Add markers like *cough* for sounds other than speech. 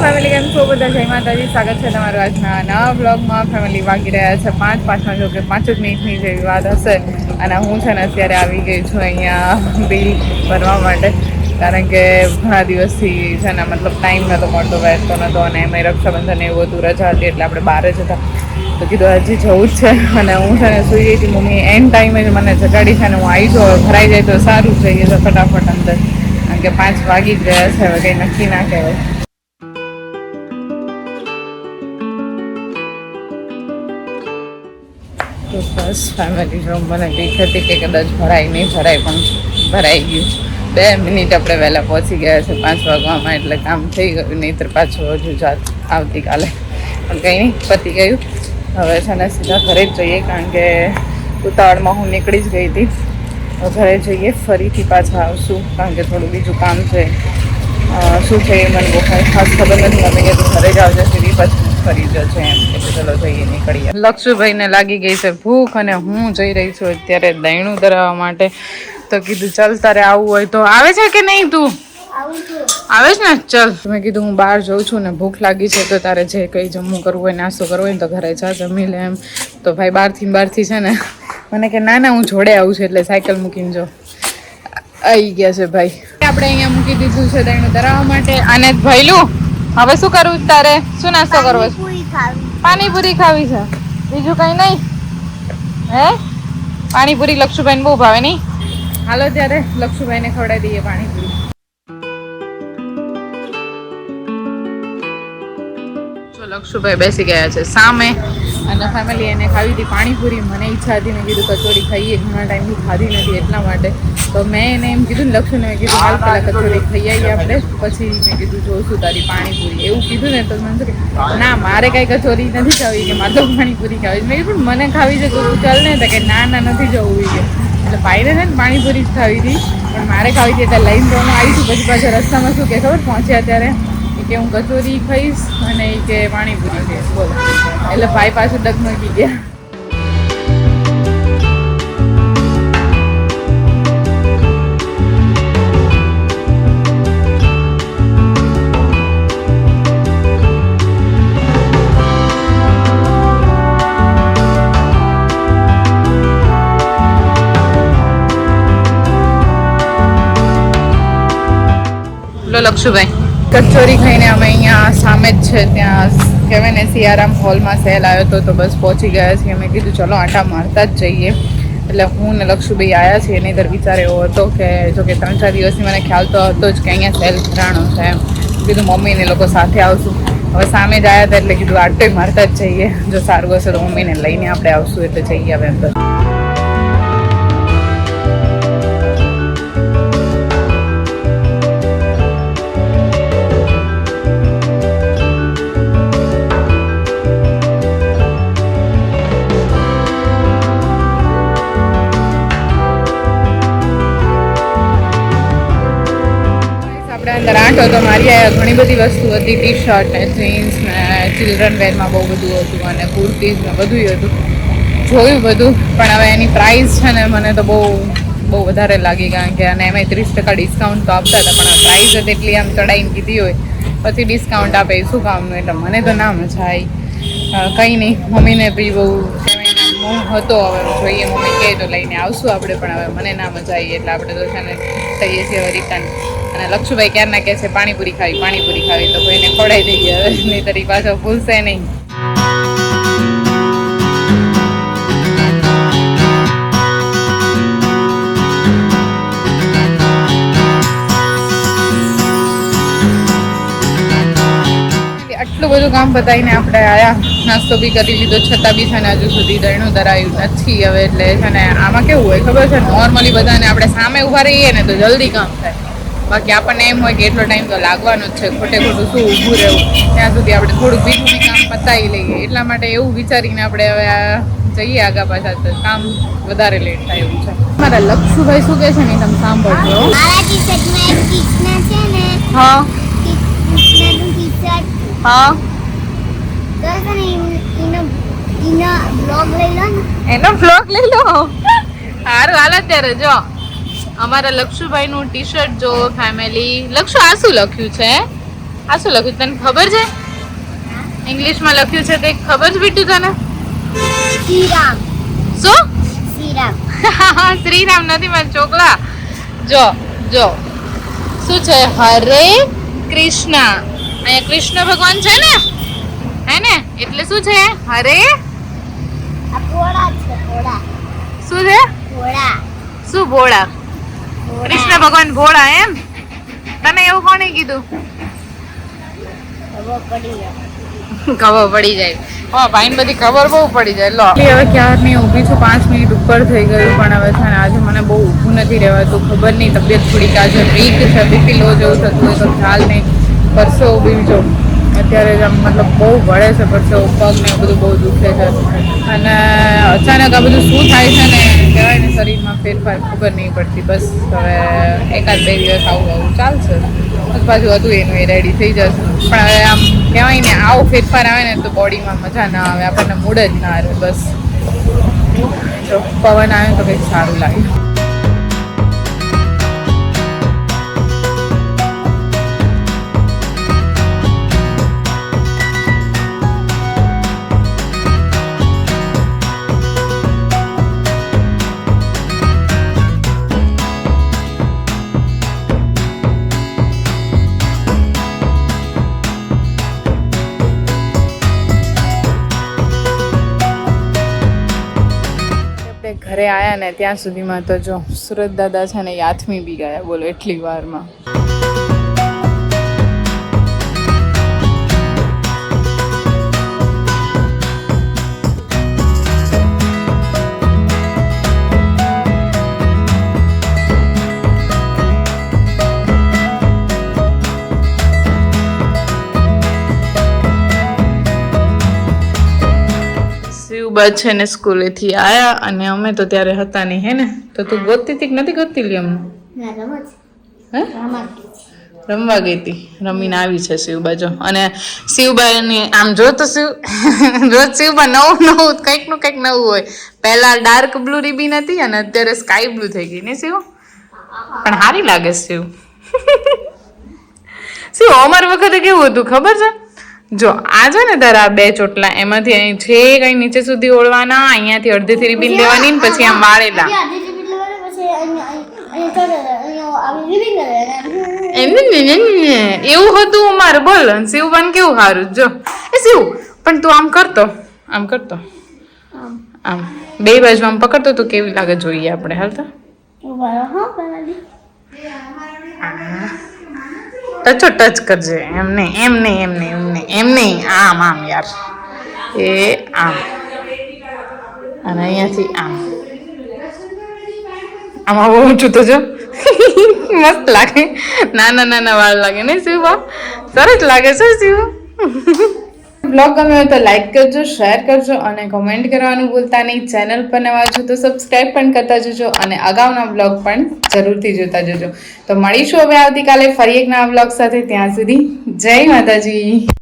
Family કેમ છો? બધા જય માતાજી. સ્વાગત છે તમારું આજના નવા બ્લોગમાં ફેમિલી વાગી રહ્યા છે પાંચ પાંચમાં જો કે પાંચ જ મિનિટની જેવી વાત હશે. અને હું છે ને અત્યારે આવી ગઈ છું અહીંયા બિલ ભરવા માટે. કારણ કે ઘણા દિવસથી છે ને મતલબ ટાઈમ નહોતો મળતો વહેતો નહોતો અને એમાં રક્ષાબંધન એવું હતું, રજા હતી એટલે આપણે બહાર જ હતા તો કીધું હજી જવું જ છે. અને હું છે ને સુઈ ગઈ હતી મમ્મી એન ટાઈમે જ મને જગાડી છે ને હું આવી જાઉં. ભરાઈ જાય તો સારું જઈએ તો ફટાફટ અંદર. કારણ કે પાંચ વાગી જ ગયા છે. હવે કંઈ નક્કી ના કહેવાય. તો બસ ફેમિલી રૂમ મને બીક હતી કે કદાચ ભરાય નહીં, ભરાય પણ ભરાઈ ગયું. બે મિનિટ આપણે વહેલા પહોંચી ગયા છે, પાંચ વાગવામાં એટલે કામ થઈ ગયું, નહીંતર પાછું હજુ જાત આવતીકાલે પણ કંઈ નહીં, પતી ગયું. હવે છે ને સીધા ઘરે જ જઈએ, કારણ કે ઉતાવળમાં હું નીકળી જ ગઈ હતી. ઘરે જઈએ, ફરીથી પાછા આવશું, કારણ કે થોડું બીજું કામ છે. શું છે એ મને બહુ ખાસ ખબર નથી અમે તું ઘરે જ આવજો સીધી છે એમ એટલે ચલો જઈએ નીકળીએ. લક્ષુભાઈને લાગી ગઈ છે ભૂખ અને હું જઈ રહી છું અત્યારે દહીણું ધરાવવા માટે. તો કીધું ચાલ તારે આવવું હોય તો આવે છે કે નહીં તું? આવે છે. ને? ચલ. મેં કીધું હું બહાર જઉં છું ને ભૂખ લાગી છે તો તારે જે કંઈ જમવું કરવું હોય નાસ્તો કરવો હોય તો ઘરે જા જમી લે એમ. તો ભાઈ બહારથી બહારથી છે ને મને કે ના ના હું જોડે આવું છું એટલે સાયકલ મૂકીને જો. આવી ગયા છે ભાઈ. આપણે અહીંયા મૂકી દીધું છે દહીણું ધરાવવા માટે. અને ભૈલું હવે શું કરવું તારે? શું નાસ્તો કરવો છે? પાણીપુરી ખાવી છે. બીજું કઈ નહીં. હે? પાણીપુરી લક્ષુભાઈને બહુ ભાવે નહીં? હાલો ત્યારે લક્ષુભાઈને ખવડાવી દઈએ પાણીપુરી. જો લક્ષુભાઈ બેસી ગયા છે સામે. અને ફેમિલી એને ખાવી હતી પાણીપુરી. મને ઈચ્છા હતી, મેં કીધું કચોરી ખાઈએ. ઘણા ટાઈમથી ખાધી નથી એટલા માટે. તો મેં એને એમ કીધું ને મેં કીધું, હાલ પહેલાં કચોરી ખાઈ આવીએ આપણે. પછી મેં કીધું જોઈશું તારી પાણીપુરી. એવું કીધું ને તો મને કે, ના, મારે કાંઈ કચોરી નથી ખાવી, કે મારે તો પાણીપુરી ખાવી. મેં કીધું, મને ખાવી છે તો ચાલ ને. તો કે, ના ના, નથી જવું. કે એટલે ભાઈને છે ને પાણીપુરી જ ખાવી હતી, પણ મારે ખાવી હતી એટલે લઈને તો આવી છું, પછી પાછા રસ્તામાં શું કે ખબર, પહોંચ્યા ત્યારે. કે હું કચોરી ખાઈશ અને એ કે પાણીપુરી ખાઈશ બોલો. એટલે ભાઈ પાછું ડગમગી ગયા. લક્ષુભાઈ. કચોરી ખાઈને અમે અહીંયા સામે જ છે, ત્યાં કહેવાય ને, સિયારામ હોલમાં સેલ આવ્યો હતો, તો બસ પહોંચી ગયા છીએ. અમે કીધું, ચલો, આંટા મારતા જ જઈએ. એટલે હું ને લક્ષુભાઈ આવ્યા છીએ. એની અંદર વિચાર એવો હતો કે, જો કે ત્રણ ચાર દિવસથી મને ખ્યાલ તો હતો જ કે અહીંયા સેલ ભરાણો છે એમ. કીધું મમ્મીને લોકો સાથે આવશું. હવે સામે જ આવ્યા હતા એટલે કીધું આંટોય મારતા જ જઈએ. જો સારું હશે તો મમ્મીને લઈને આપણે આવશું, એટલે જઈએ હવે અંદર. આપણે તો મારી આવ્યા ઘણી બધી વસ્તુ હતી ટી શર્ટ ને જીન્સ ને ચિલ્ડ્રન વેરમાં બહુ બધું હતું અને કુર્તીઝ ને બધું હતું. જોયું બધું, પણ હવે એની પ્રાઇસ છે ને મને તો બહુ બહુ વધારે લાગી કારણ કે અને એમાં ત્રીસ ટકા ડિસ્કાઉન્ટ તો આપતા હતા, પણ પ્રાઇસ જ એટલી આમ ચડાઈને કીધી હોય, પછી ડિસ્કાઉન્ટ આપે, શું કામનું એટલે મને તો ના મજા આવી. કંઈ નહીં, મમ્મીને બી બહુ હતો, હવે જોઈએ, મમ્મી કહે તો લઈને આવશું આપણે, પણ હવે મને ના મજા આવી, એટલે આપણે તો છે ને થઈએ છીએ હવે રિટર્ન અને લક્ષુભાઈ ક્યારના કહે છે, પાણીપુરી ખાવી પાણીપુરી ખાવી. તો કોઈને ખોડાઈ દઈએ હવે નહીં તરી પાછો ભૂલશે નહીં. આટલું બધું કામ બતાવીને આપણે આયા. નાસ્તો બી કરી લીધો છતાં બી છે ને હજુ સુધી દરણું ધરાયું નથી હવે એટલે છે ને આમાં કેવું હોય ખબર છે? નોર્મલી બધાને આપણે સામે ઊભા રહીએ ને તો જલ્દી કામ થાય. બાકી આપણને એમ હોય કે એટલો ટાઈમ તો લાગવાનો જ છે. ખોટે ખોટું શું ઊભું રહેવું? ત્યાં સુધી આપણે થોડુંક બીજું કામ પતાવી લઈએ. એટલા માટે એવું વિચારીને આપણે હવે આ જઈએ આગા પાછા તો કામ વધારે લેટ થાય એવું છે. મારા લક્ષુભાઈ શું કહે છે ને તમે સાંભળજો. મારા ટી એક કૃષ્ણ છે ને. હા. હા. તો એનો બ્લોગ લઈ લો. સારું હાલ અત્યારે જો અમારા લક્ષુભાઈ નું ટી શર્ટ જો ફેમિલી લક્ષુ આ શું લખ્યું છે? આ શું લખ્યું? તને ખબર છે? ઇંગ્લિશમાં લખ્યું છે કંઈક? ખબર છે બીટું તને? શ્રીરામ. શું? શ્રીરામ. *laughs* શ્રીરામ નથી મારા ચોકલા. જો જો. શું છે? હરે કૃષ્ણ. અહીંયા કૃષ્ણ ભગવાન છે ને? હે ને? એટલે શું છે? હરે શું છે? શું ભોળા? કૃષ્ણ ભગવાન ભોળા એમ? તને એવું કોણે કીધું? ખબર પડી જાય. હા ભાઈ બધી ખબર બહુ પડી જાય. લો. હવે નહીં ઊભી છું પાંચ મિનિટ ઉપર થઈ ગયું પણ હવે છે ને આજે મને બહુ ઊભું નથી રહેવાતું ખબર નહીં તબિયત થોડીક આજે વીક છે બીપી લો જેવું થતું હોય તો ખ્યાલ નહીં. પરસો ઊભી જો. અત્યારે જ આમ મતલબ બહુ વળે છે પરસો પગ ને બધું બહુ દુખે છે. અને અચાનક આ બધું શું થાય છે ને, કહેવાય ને શરીરમાં ફેરફાર ખબર નહીં પડતી. બસ હવે એકાદ બે દિવસ આવું આવું ચાલશે. પાછું હતું એનું, એ રેડી થઈ જશે. પણ હવે આમ કહેવાય ને, આવો ફેરફાર આવે ને, તો બોડીમાં મજા ના આવે. આપણને મૂડ જ ના આવે. બસ. પવન આવે તો કંઈક સારું લાગે. ઘરે આવ્યા ને ત્યાં સુધીમાં તો જો સુરત દાદા છે ને યાથમી બી ગયા, બોલો, એટલી વારમાં. શિવબા છે ને સ્કૂલેથી આયા અને અમે તો ત્યારે હતા નહીં હે ને? તો તું ગોતતી હતી કે નથી ગોતતી લી અમને હે? રમવા ગઈ હતી. રમીને આવી છે શિવબા જો અને શિવબાની આમ જો તો શિવ *laughs* રોજ શિવબા નવું નવું કંઈકનું કંઈક નવું હોય. પહેલા ડાર્ક બ્લુ રીબીન હતી અને અત્યારે સ્કાય બ્લુ થઈ ગઈ. ને શિવ? પણ સારી લાગે શિવ. *laughs* શિવ અમાર વખતે કેવું હતું? ખબર છે? જો આ છે ને તારા બે ચોટલા એમાંથી અહીં છે કઈ નીચે સુધી ઓળવાના અહીંયાથી અડધીથી રીબીન લેવાની ને પછી આમ વાળેલા. એવું હતું અમારે બોલ શિવ પણ કેવું સારું જો. એ શિવ પણ તું આમ કરતો આમ કરતો. આમ. બે બાજુ આમ પકડતો તો કેવી લાગે જોઈએ આપણે હાલતા? ટચો ટચ કરજે. એમ નહીં એમ નહીં એમ નહીં એમ નહીં એમ નહીં. આમ આમ યાર. એ આમ. અને અહીંયાથી આમ. આમાં બહુ ઊંચું તો જો. મસ્ત લાગે. નાના નાના વાળ લાગે. નહીં, શિવ સરસ લાગે છે, શિવ. બ્લોગ ગમ્યો તો લાઈક કરજો શેર કરજો અને કમેન્ટ કરવાનું ભૂલતા નહીં. ચેનલ પર નવા છો તો સબસ્ક્રાઈબ પણ કરતા જજો અને અગાઉના બ્લોગ પણ જરૂરથી જોતા જજો. તો મળીશું હવે આવતીકાલે ફરી એક નવા બ્લોગ સાથે. ત્યાં સુધી જય માતાજી.